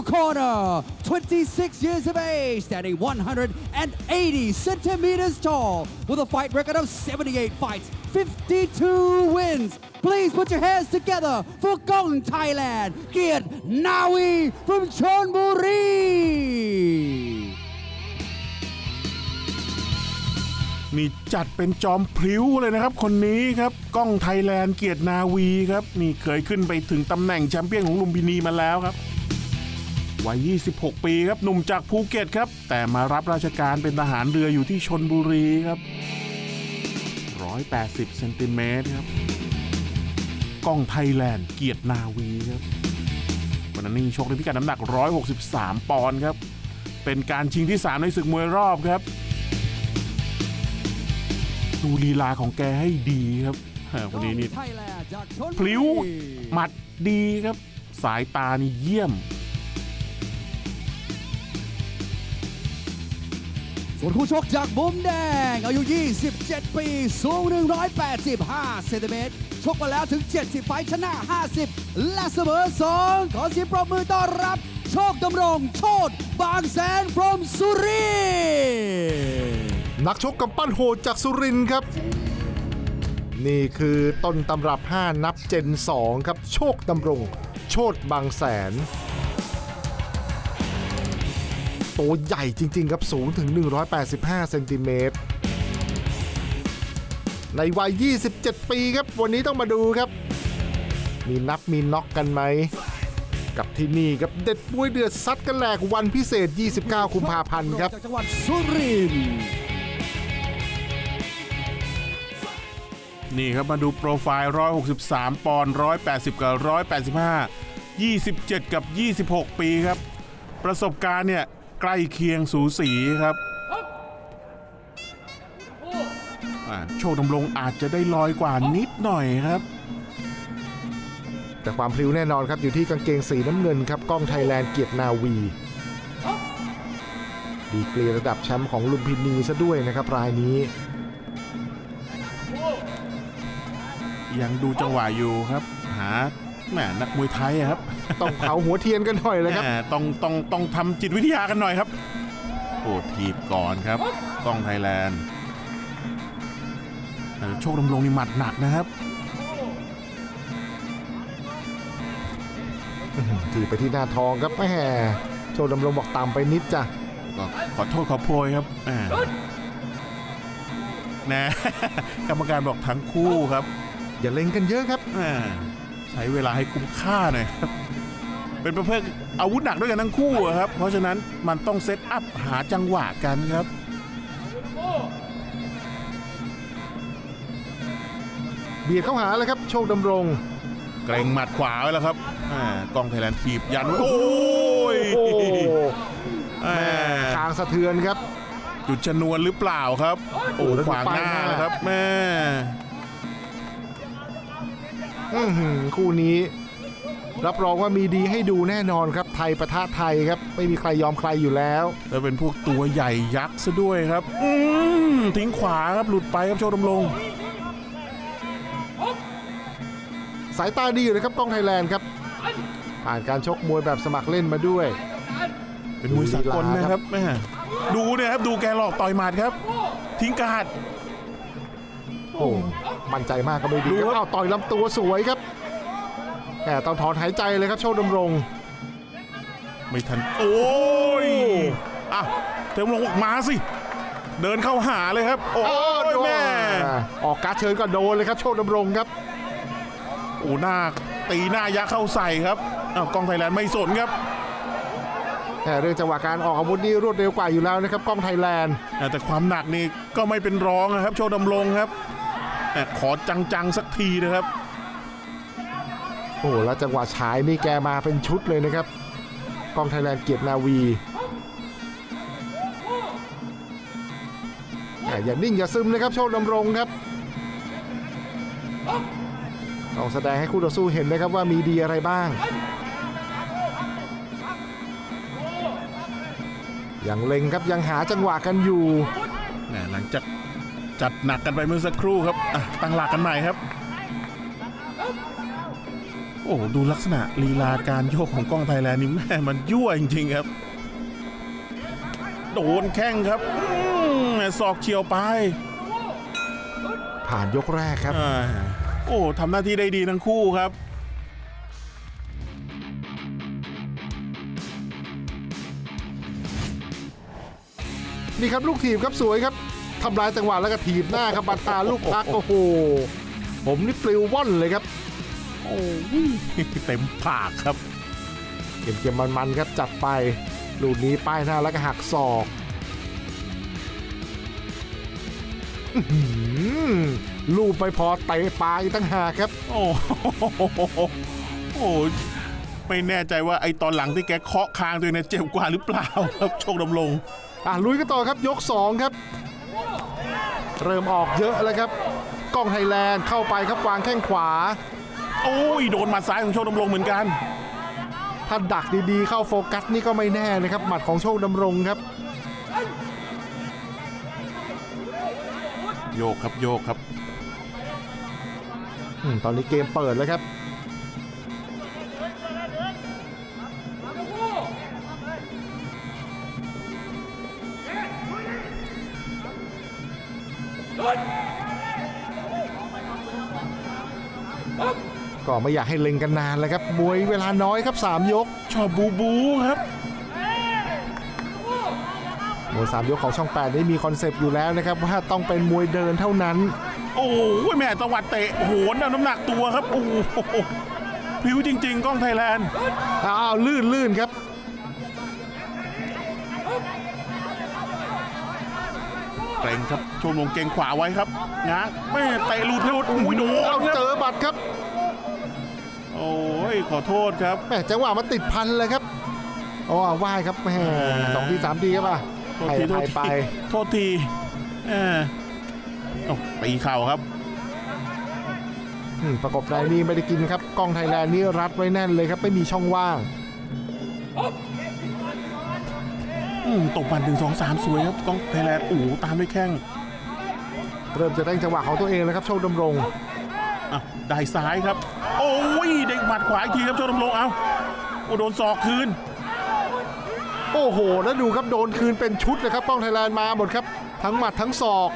blue corner, 26 years of age, standing 180 centimeters tall, with a fight record of 78 fights, 52 wins. Please put your hands together for Gong Thailand, Kiat Nawi from Chonburi. นี่จัดเป็นจอมพลิ้วเลยนะครับ คนนี้ครับก้องไทยแลนด์เกียรตินาวีครับนี่เคยขึ้นไปถึงตำแหน่งแชมเปี้ยนของลุมพินีมาแล้วครับ วัย 26 ปีครับ หนุ่มจากภูเก็ตครับ แต่มารับราชการเป็นทหารเรืออยู่ที่ชนบุรีครับ 180 เซนติเมตรครับก้องไทยแลนด์เกียรตินาวีครับวันนั้นนี่ชกในพิกัดน้ำหนัก 163 ปอนด์ครับ เป็นการชิงที่ 3 ในศึกมวยรอบครับ ดูลีลาของแกให้ดีครับวันนี้นี่พลิ้วหมัดดีครับ สายตานี่เยี่ยม ส่วนคู่ชกจากมุมแดง อายุ 27 ปี สูง 185 เซนติเมตร ชกมาแล้วถึง 70 ไฟชนะ 50 และเสมอ 2 ขอเสียงปรบมือต้อนรับ โชคดำรง โชดบางแสน from สุรินทร์นักชกกำปั้นโหดจากสุรินทร์ครับ นี่คือต้นตำรับ 5 นับเจน 2 ครับ โชคดำรง โชดบางแสน ตัวใหญ่จริง ๆ ครับสูงถึง 185 เซนติเมตรในวัย 27 ปีครับ วันนี้ต้องมาดูครับ มีนับมีน็อกกันไหม กับที่นี่ครับเด็ดมวยเดือดซัดกันแหลกวันพิเศษ 29 กุมภาพันธ์ครับจากจังหวัดสุรินทร์นี่ครับมาดูโปรไฟล์ 163 ปอนด์180 กับ 185 27 กับ 26 ปีครับ ประสบการณ์เนี่ย ใกล้เคียงสูสีครับอ่าโชคดำรงอาจจะได้ลอยกว่านิดหน่อยครับ แต่ความพลิ้วแน่นอนครับอยู่ที่กางเกงสีน้ำเงินครับกล้องไทยแลนด์เกียรตินาวี ดีกรีระดับแชมป์ของลุมพินีซะด้วยนะครับรายนี้ ยังดูจังหวะอยู่ครับ หา แหมนักมวยไทยอะครับต้องเผาหัวเทียนกันหน่อยเลยครับแหมต้องต้องต้องทำจิตวิทยากันหน่อยครับโอ้ทีบก่อนครับกล้องไทยแลนด์เออโชคดำรงนี่หมัดหนักนะครับทีไปที่หน้าทองครับแม่โชว์ดำรงบอกตามไปนิดจ้ะก็ขอโทษขอโพยครับอ่าแนะกรรมการบอกทั้งคู่ครับ อย่าเล็งกันเยอะครับอ่า ใช้เวลาให้คุ้มค่าหน่อยครับเป็นประเภทอาวุธหนักด้วยกันทั้งคู่อะครับ เพราะฉะนั้นมันต้องเซตอัพหาจังหวะกันครับเบียดเข้าหาเลยครับ โชคดำรง เกรงหมัดขวาไว้แล้วครับอ่ากล้องไทยแลนด์ทีบยันไว้โอ้ยโอ้อ่าทางสะเทือนครับ จุดชนวนหรือเปล่าครับ โอ้โอ้แล้วดูขวางหน้าป้ายหน้าแล้วครับแม่ อื้อหือคู่นี้ รับรองว่ามีดีให้ดูแน่นอนครับไทยประทะไทยครับ ไม่มีใครยอมใครอยู่แล้ว แล้วเป็นพวกตัวใหญ่ยักษ์ซะด้วยครับ อืมทิ้งขวาครับหลุดไปครับโชคดำรงสายตาดีอยู่เลยครับกล้องไทยแลนด์ครับ ผ่านการชกมวยแบบสมัครเล่นมาด้วย เป็นมวยสากลนะครับแม่ดูเนี่ยครับดูแกหลอกต่อยหมัดครับ ทิ้งการ์ด โอ้มั่นใจมากก็ไม่ดีดูครับครับอ้าวต่อยลำตัวสวยครับแต่ต้องถอนหายใจเลยครับโชคดำรง ไม่ทัน โอ้ยอะเทมลงออกมาสิ เดินเข้าหาเลยครับ โอ้ยแม่อ่าออกการดเชิญก็โดนเลยครับ โชคดำรงครับโอ้หน้าตีหน้ายักษ์เข้าใส่ครับอ้าวกล้องไทยแลนด์ไม่สนครับแต่เรื่องจังหวะการออกอาวุธนี่รวดเร็วกว่าอยู่แล้วนะครับกล้องไทยแลนด์อะแต่ความหนักนี่ก็ไม่เป็นรองนะครับ โชว์ดำรงครับอะ ขอจังๆสักทีนะครับ โอ้แล้วจังหวะฉายนี่แกมาเป็นชุดเลยนะครับกล้องไทยแลนด์เกียรตินาวีอ่าอย่านิ่งอย่าซึมนะครับโชคดำรงครับต้องแสดงให้คู่ต่อสู้เห็นนะครับว่ามีดีอะไรบ้างยังเล็งครับยังหาจังหวะกันอยู่แหมหลังจาก จัดหนักกันไปเมื่อสักครู่ครับอะตั้งหลักกันใหม่ครับโอ้อ้ดูลักษณะลีลาการโยกของกล้องไทยแลนด์นี่แม่มันยั่วจริงๆครับ โดนแข้งครับอืมศอกเฉียวไป ผ่านยกแรกครับ อ่าโอ้ทำหน้าที่ได้ดีทั้งคู่ครับ นี่ครับลูกถีบครับสวยครับ ทำลายจังหวะแล้วก็ถีบหน้าครับบัตตาลูกพักโอ้โหผมนี่ปลิวว่อนเลยครับ โอ้ยเต็มปากครับเกมๆมันๆครับจัดไปลูกนี้ป้ายหน้าแล้วก็หักศอกอื้อหือลูกไปพอเตะปลายตั้งหากครับ โอ้โหโอ้ยไม่แน่ใจว่าไอตอนหลังที่แกเคาะคางตัวเองเนี่ยเจ็บกว่าหรือเปล่าครับโชคดำรงอะลุยกันต่อครับยก 2 ครับ เริ่มออกเยอะแล้วครับกล้องไทยแลนด์เข้าไปครับวางแข้งขวา โอ้ยโดนหมัดซ้ายของโชคดำรงเหมือนกัน ถ้าดักดีๆ เข้าโฟกัสนี่ก็ไม่แน่นะครับ หมัดของโชคดำรงครับ โยกครับโยกครับอมตอนนี้เกมเปิดแล้วครับ ไม่อยากให้เล็งกันนานแล้วครับมวยเวลาน้อยครับ 3 ยก ชอบบูบูครับมวย3ยกของช่อง 8 นี่มีคอนเซปต์อยู่แล้วนะครับ ว่าต้องเป็นมวยเดินเท่านั้น โอ้โหแม่ตวัดเตะโอ้โหน้ำหนักตัวครับ โอ้โหพริ้วจริง ๆ กล้องไทยแลนด์ อ้าว ลื่นลื่นครับเกรงครับโชว์ลงเกรงขวาไว้ครับง้างแม่เตะหลุดให้หลุดโอ้ยโดนเอาครับเจอบัตรครับ โอ้ยขอโทษครับแหมจังหวะมันติดพันเลยครับโอ้เอาไหว้ครับแหมสองทีสามทีครับป่ะโทษให้ทีโทไทษยไปทีโทษทีเออโอ้ตีเข่าครับ อืมประกบในนี่ไม่ได้กินครับกล้องไทยแลนด์นี่รัดไว้แน่นเลยครับไม่มีช่องว่าง อืมตกบันหนึ่งสองสามสวยครับกล้องไทยแลนด์โอ้โหตามด้วยแข้ง เริ่มจะได้จังหวะของตัวเองแล้วครับโชคดำรง อะได้ซ้ายครับ โอ้ยเด็กหมัดขวาอีกทีครับโชว์ดำรงเอาโอ้โดนศอกคืน โอ้โห แล้วดูครับ โดนคืนเป็นชุดเลยครับกล้องไทยแลนด์มาหมดครับ ทั้งหมัดทั้งศอก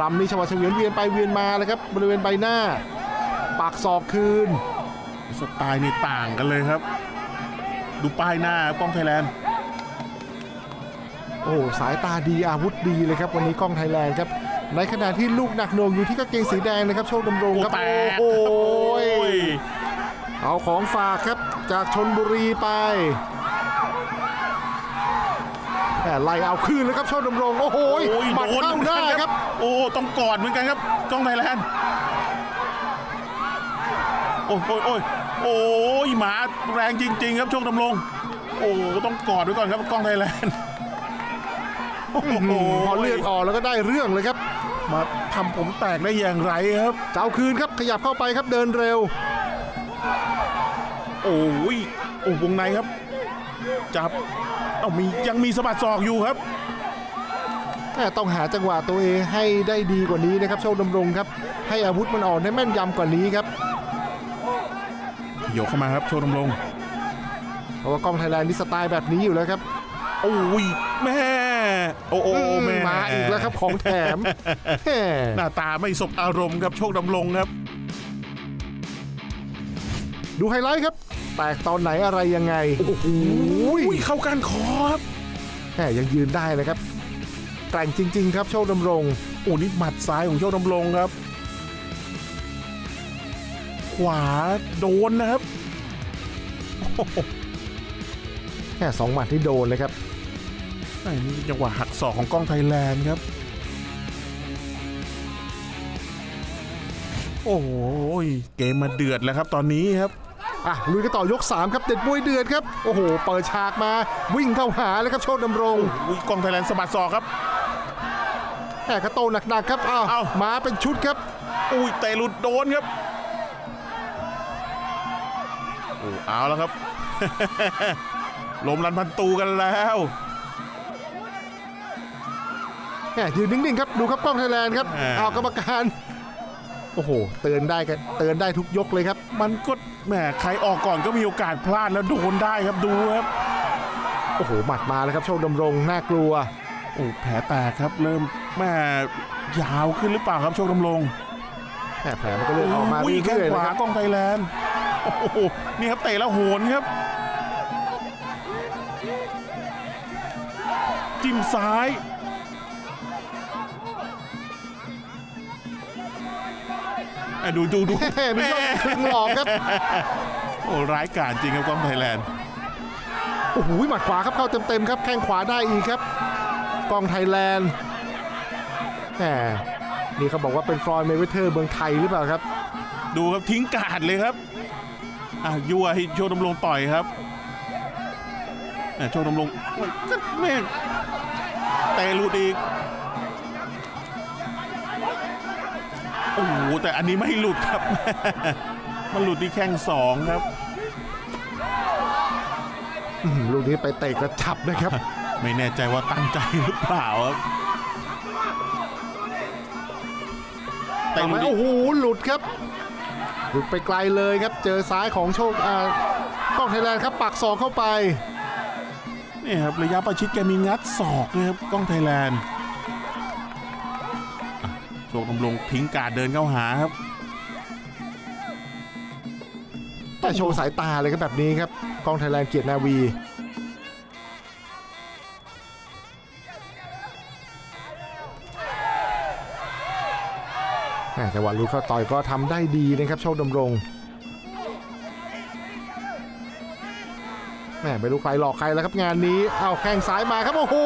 รำนี่ชวาเฉวียนเวียนไปเวียนมาเลยครับบริเวณใบหน้า ปากศอกคืน สไตล์นี่ต่างกันเลยครับ ดูป้ายหน้ากล้องไทยแลนด์โอ้โหสายตาดีอาวุธดีเลยครับ วันนี้กล้องไทยแลนด์ครับ ในขณะที่ลูกหนักหน่วงอยู่ที่กางเกงสีแดงนะครับโชคดำรงโอ้ครับแตกโอ้โหโอ้ยเอาของฝากครับจากชนบุรีไปแต่ไล่เอาคืนเลยครับโชคดำรงโอ้โหโอ้ยหมัดโดนเข้าหน้าครับ โอ้ต้องกอดเหมือนกันครับกล้องไทยแลนด์โอ้ยโอ้ยโอ้ยโอ้ยหมาแรงจริง ๆ ครับโชคดำรงโอ้ต้องกอดไว้ก่อนครับกล้องไทยแลนด์โอ้โหพอเลือดออกแล้วก็ได้เรื่องเลยครับ มาทำผมแตกได้อย่างไรครับจะเอาคืนครับขยับเข้าไปครับเดินเร็ว โอ้ยโอ้วงในครับ จับเอามียังมีสะบัดศอกอยู่ครับแม่ต้องหาจังหวะตัวเองให้ได้ดีกว่านี้นะครับโชคดำรงครับ ให้อาวุธมันออกได้แม่นยำกว่านี้ครับโยกเข้ามาครับโชว์ดำรงเพราะว่ากล้องไทยแลนด์นี่สไตล์แบบนี้อยู่แล้วครับโอ้ยแม่ โอ้โอ้แม่มาอีกแล้วครับของแถมแหมหน้าตาไม่สบอารมณ์ครับโชคดำรงครับ ดูไฮไลท์ครับ แตกตอนไหนอะไรยังไง โอ้โหอุ้ยเข้ากันคอครับแหมยังยืนได้เลยครับแกร่งจริง ๆ ครับโชคดำรงโอ้นี่หมัดซ้ายของโชคดำรงครับ ขวาโดนนะครับโอ้โหแค่สองหมัดที่โดนเลยครับไอ้ นี่จังหวะหักศอกของกล้องไทยแลนด์ครับ โอ้โหเกมมาเดือดแล้วครับตอนนี้ครับอะลุยกันต่อยก 3 ครับเด็ดมวยเดือดครับ โอ้โห เปิดฉากมาวิ่งเข้าหาเลยครับโชคดำรงอุ้ยกล้องไทยแลนด์สะบัดศอกครับแหมกระโตหนักๆครับอ้าวเอ้ามาเป็นชุดครับ อุ้ยเตะหลุดโดนครับโอ้เอาแล้วครับ ลมรันพันตูกันแล้ว แหมยืนนิ่งๆครับดูครับกล้องไทยแลนด์ครับแหม่เอากรรมการโอ้โห เตือนได้กันเตือนได้ทุกยกเลยครับ มันก็แหมใครออกก่อนก็มีโอกาสพลาดแล้วโดนได้ครับดูครับ โอ้โหหมัดมาแล้วครับโชคดำรงน่ากลัวโอ้แผลแตกครับเริ่มแหม่ยาวขึ้นหรือเปล่าครับโชคดำรงแหมแผลมันก็เริ่มออกมาอุ้ยแข้งเรื่อยๆขนะวาครับกล้องไทยแลนด์โอ้โหนี่ครับเตะแล้วโหนครับ จิ้มซ้าย อะดูดูดูแหมมียกครึ่งหลอกครับ โอ้ร้ายกาจจริงครับกล้องไทยแลนด์ โอ้โหหมัดขวาครับเข้าเต็มๆครับ แข้งขวาได้อีกครับ กองไทยแลนด์แหมนี่เขาบอกว่าเป็นฟลอยด์เมเวเทอร์เมืองไทยหรือเปล่าครับ ดูครับทิ้งการดเลยครับอะยั่วให้โชว์ดำรงต่อยครับอะโชว์ดำรงโอ้ยแม่งเตะหลุดอีก โอ้โหแต่อันนี้ไม่หลุดครับ มันหลุดที่แข้งสองครับ อื้อหือลูกนี้ไปเตะกระชับนะครับ ไม่แน่ใจว่าตั้งใจหรือเปล่าครับแต่ทำหไมลุดอีกโอ้โหหลุดครับ หลุดไปไกลเลยครับ เจอซ้ายของโชคอ่ากล้องไทยแลนด์ครับปักศอกเข้าไปนี่ครับระยะประชิดแกมีงัดศอกเลยครับกล้องไทยแลนด์ โชคดำรงทิ้งการเดินเข้าหาครับ แต่โชว์สายตาเลยครับแบบนี้ครับ กองไทยแลนด์เกียรตินาวีแหม่จังหวะลุกเข้าต่อยก็ทำได้ดีนะครับโชคดำรงแม่ไม่รู้ใครหลอกใครแล้วครับงานนี้ เอาแข้งซ้ายมาครับ โอ้โห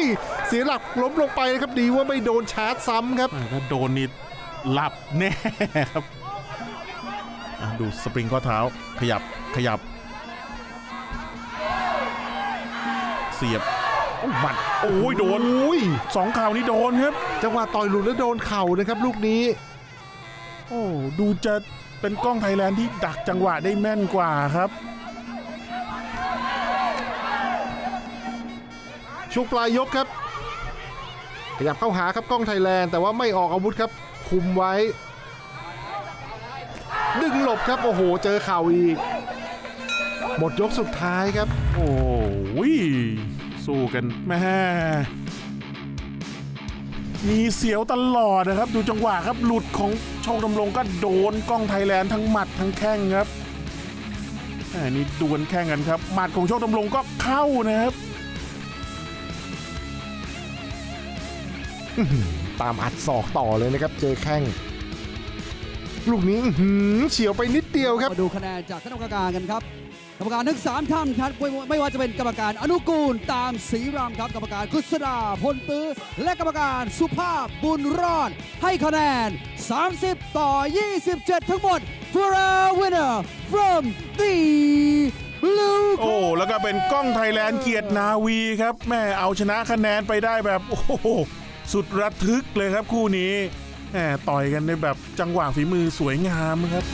ย เสียหลักล้มลงไปนะครับดีว่าไม่โดนชาร์จซ้ำครับอะถ้าโดนนี่หลับแน่ครับอะดูสปริงข้อเท้าขยับขยับ เสียบโอ้หมัดโอ้ยโดนโอ้ยสองข่าวนี้โดนครับ จังหวะต่อยหลุดแล้วโดนเข่านะครับ ลูกนี้ โอ้ดูจะเป็นกล้องไทยแลนด์ที่ดักจังหวะได้แม่นกว่าครับ ช่วงปลายยกครับ ขยับเข้าหาครับกล้องไทยแลนด์แต่ว่าไม่ออกอาวุธครับ คุมไว้ ดึงหลบครับโอ้โห เจอเข่าอีก หมดยกสุดท้ายครับ โอ้ยสู้กันแม่มีเสียวตลอดนะครับ ดูจังหวะครับหลุดของโชคดำรงก็โดนกล้องไทยแลนด์ทั้งหมัดทั้งแข้งครับแหมนี่ดวลแข่งกันครับหมัดของโชคดำรงก็เข้านะครับ ตามอัดศอกต่อเลยนะครับ เจอแข้งลูกนี้อื้อหือเฉียวไปนิดเดียวครับ มาดูคะแนนจากคณะกรรมการกันครับ กรรมการทั้งสามท่านครับไม่ไม่ว่าจะเป็นกรรมการอนุกูลตามศรีรามครับกรรมการกุศดาพลตื้อและกรรมการสุภาพบุญรอด ให้คะแนน 30 ต่อ 27 ทั้งหมด for a winner from the blue โอ้แล้วก็เป็นกล้องไทยแลนด์เกียรตินาวีครับแม่เอาชนะคะแนนไปได้แบบ โอ้โห สุดระทึกเลยครับคู่นี้แหมต่อยกันในแบบจังหวะฝีมือสวยงามครับ